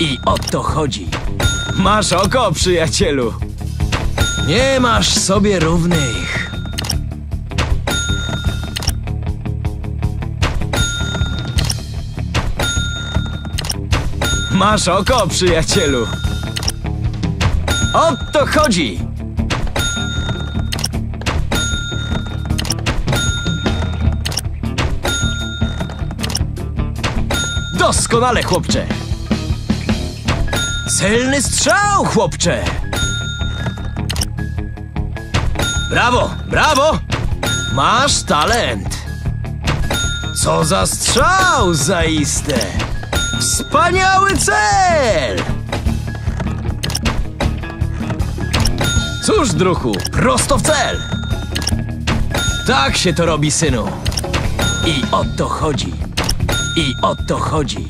I o to chodzi. Masz oko, przyjacielu. Nie masz sobie równych. Masz oko, przyjacielu. O to chodzi. Doskonale, chłopcze. Celny strzał, chłopcze. Brawo, brawo. Masz talent. Co za strzał, zaiste. Wspaniały cel. Cóż, druhu, prosto w cel. Tak się to robi, synu. I o to chodzi. I o to chodzi.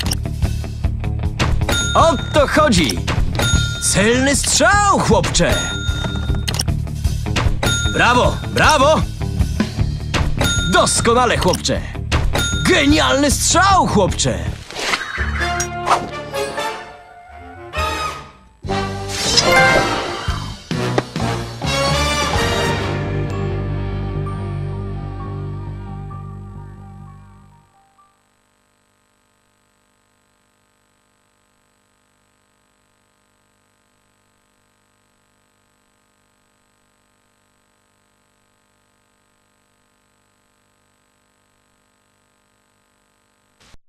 O to chodzi! Celny strzał, chłopcze! Brawo, brawo! Doskonale, chłopcze! Genialny strzał, chłopcze!